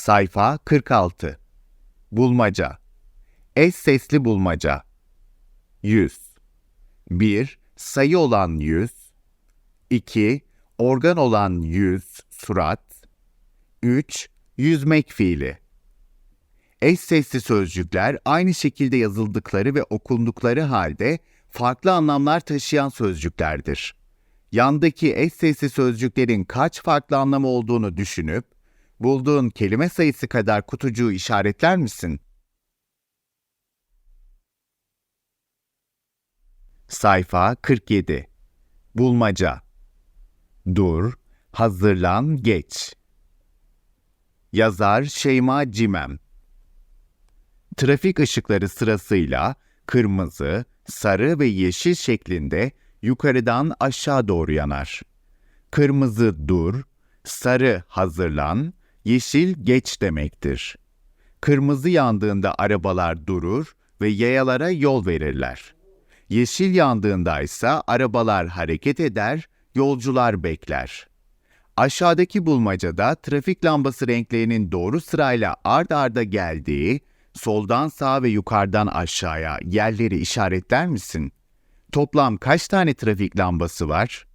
Sayfa 46 Bulmaca Eş sesli bulmaca 100 1. Sayı olan yüz 2. Organ olan yüz, surat 3. Yüzmek fiili Eş sesli sözcükler aynı şekilde yazıldıkları ve okundukları halde farklı anlamlar taşıyan sözcüklerdir. Yandaki eş sesli sözcüklerin kaç farklı anlamı olduğunu düşünüp, bulduğun kelime sayısı kadar kutucuğu işaretler misin? Sayfa 47 Bulmaca Dur, hazırlan, geç. Yazar Şeyma Cimem Trafik ışıkları sırasıyla kırmızı, sarı ve yeşil şeklinde yukarıdan aşağı doğru yanar. Kırmızı dur, sarı hazırlan, yeşil geç demektir. Kırmızı yandığında arabalar durur ve yayalara yol verirler. Yeşil yandığında ise arabalar hareket eder, yolcular bekler. Aşağıdaki bulmacada trafik lambası renklerinin doğru sırayla ard arda geldiği, soldan sağa ve yukarıdan aşağıya yerleri işaretler misin? Toplam kaç tane trafik lambası var?